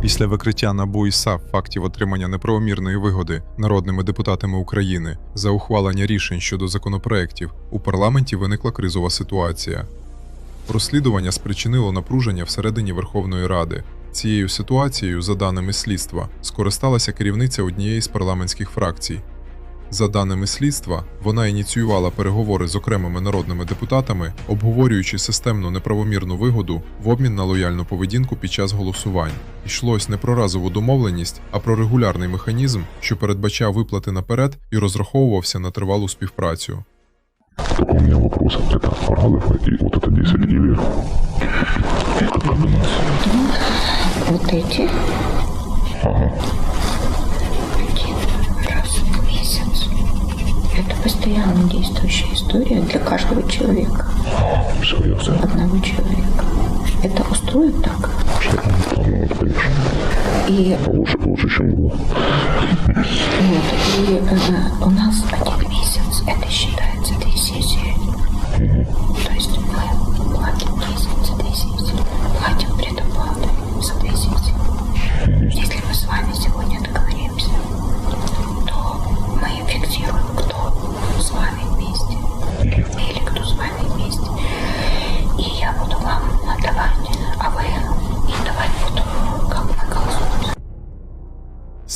Після викриття НАБУ і САП фактів отримання неправомірної вигоди народними депутатами України за ухвалення рішень щодо законопроєктів у парламенті виникла кризова ситуація. Розслідування спричинило напруження всередині Верховної Ради. Цією ситуацією, за даними слідства, скористалася керівниця однієї з парламентських фракцій. За даними слідства, вона ініціювала переговори з окремими народними депутатами, обговорюючи системну неправомірну вигоду в обмін на лояльну поведінку під час голосувань. Йшлось не про разову домовленість, а про регулярний механізм, що передбачав виплати наперед і розраховувався на тривалу співпрацю. Только у меня вопрос. Это Радов и вот это 10 или как, как у нас? Вот эти. Ага. Действующая история для каждого человека. Ясно. Одного человека. Это устроит так? Конечно. И, Лучше, лучше, чем было. вот, и э, у нас один месяц, это считается две сессии. То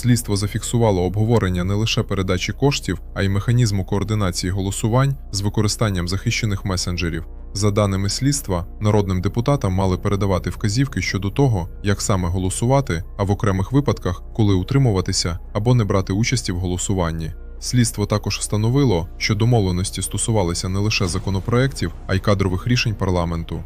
Слідство зафіксувало обговорення не лише передачі коштів, а й механізму координації голосувань з використанням захищених месенджерів. За даними слідства, народним депутатам мали передавати вказівки щодо того, як саме голосувати, а в окремих випадках, коли утримуватися або не брати участі в голосуванні. Слідство також встановило, що домовленості стосувалися не лише законопроєктів, а й кадрових рішень парламенту.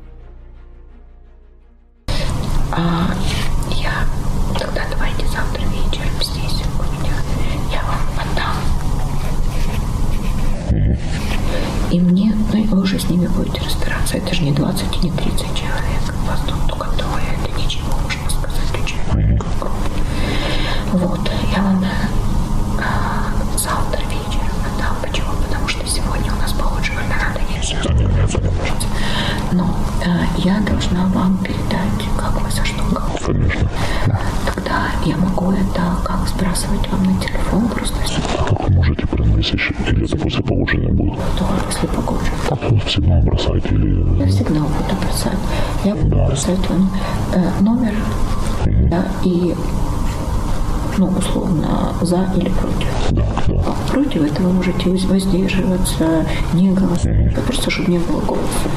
И мне, ну и вы уже с ними будете разбираться. Это же не 20 и не 30 человек. Вас тут только двое. Это ничего, можно сказать, очень. Вот, я вам а, завтра вечером отдам. Почему? Потому что сегодня у нас погоджевальная рада есть. Но э, я должна вам передать, как вы за что голосуете. Конечно. Тогда я могу это как сбрасывать вам на телефон просто А как вы можете месяц или это после получения будет? то, если погоджу. Так вот всегда бросать Я или... всегда буду бросать. Я буду Да. бросать вам э, номер да, и, ну, условно, за или против. Да, да. А Против это вы можете воз- воздерживаться, не голосовать, да просто чтобы не было голоса.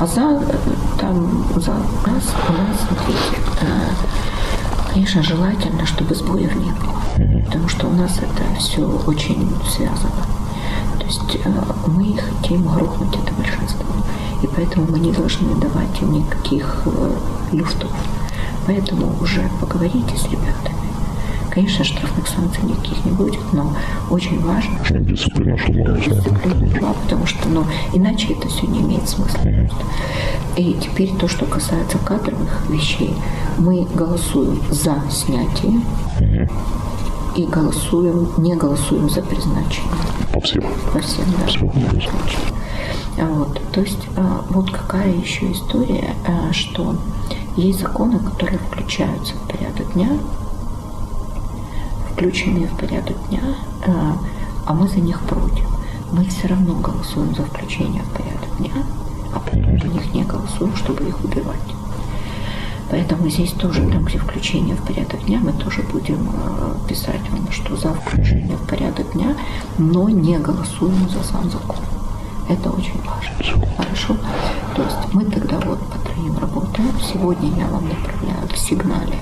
А за, э, там, за нас, смотрите, э, конечно, желательно, чтобы сбоев не было. Потому что у нас это все очень связано. То есть э, мы хотим грохнуть это большинство. И поэтому мы не должны давать им никаких э, люфтов. Поэтому уже поговорите с ребятами. Конечно, штрафных санкций никаких не будет, но очень важно, Чтобы дисциплина да, дисциплина была, потому что ну, иначе это все не имеет смысла. И теперь то, что касается кадровых вещей, мы голосуем за снятие и голосуем, не голосуем за призначение По всем. по всем да, случаям. А Вот, то есть а, вот какая еще история, а, что есть законы, которые включаются в порядок дня, включенные в порядок дня, а, а мы за них против. Мы все равно голосуем за включение в порядок дня, а против них не голосуем, чтобы их убивать. Поэтому здесь тоже, там, где включение в порядок дня, мы тоже будем э, писать вам, что за включение в порядок дня, но не голосуем за сам закон. Это очень важно. Хорошо? То есть мы тогда вот по троим работаем. Сегодня я вам направляю в сигнале,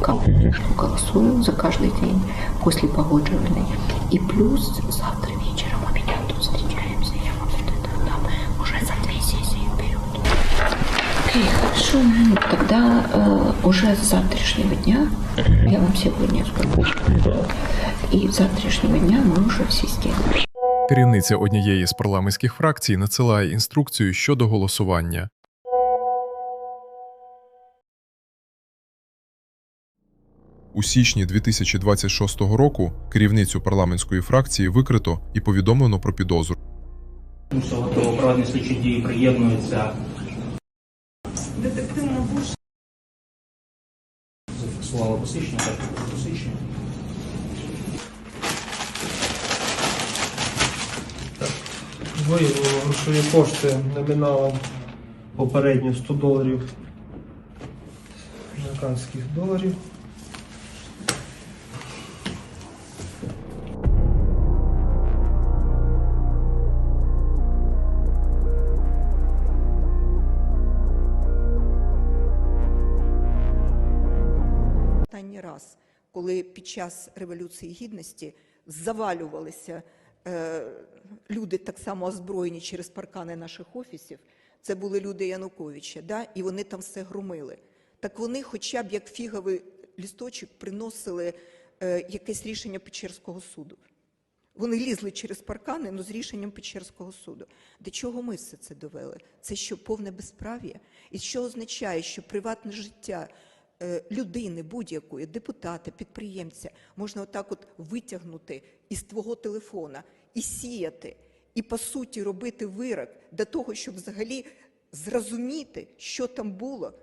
как мы что голосуем за каждый день после погодживальной. И плюс завтра вечером у меня тут встречаемся. Я вам вот это дам уже за две сессии вперед. Окей, хорошо. Ну, Тогда э, уже с завтрашнего дня, я вам сегодня скажу, После, да. и с завтрашнего дня мы уже в системе. Керівниця однієї з парламентських фракцій надсилає інструкцію щодо голосування. У січні 2026 року керівницю парламентської фракції викрито і повідомлено про підозру. До проведення слідчих дій приєднується детективна буш Слава посвідчення, так, посвідчення. Виявлено грошові кошти номіналом попередньо 100 доларів американських доларів. Коли під час Революції Гідності завалювалися е, люди, так само озброєні через паркани наших офісів, це були люди Януковича, да? і вони там все громили. Так вони, хоча б як фіговий лісточок, приносили е, якесь рішення Печерського суду. Вони лізли через паркани, ну з рішенням Печерського суду. До чого ми все це довели? Це що повне безправ'я? І що означає, що приватне життя людини будь-якої, депутата, підприємця, можна отак от витягнути із твого телефона і сіяти, і по суті робити вирок для того, щоб взагалі зрозуміти, що там було,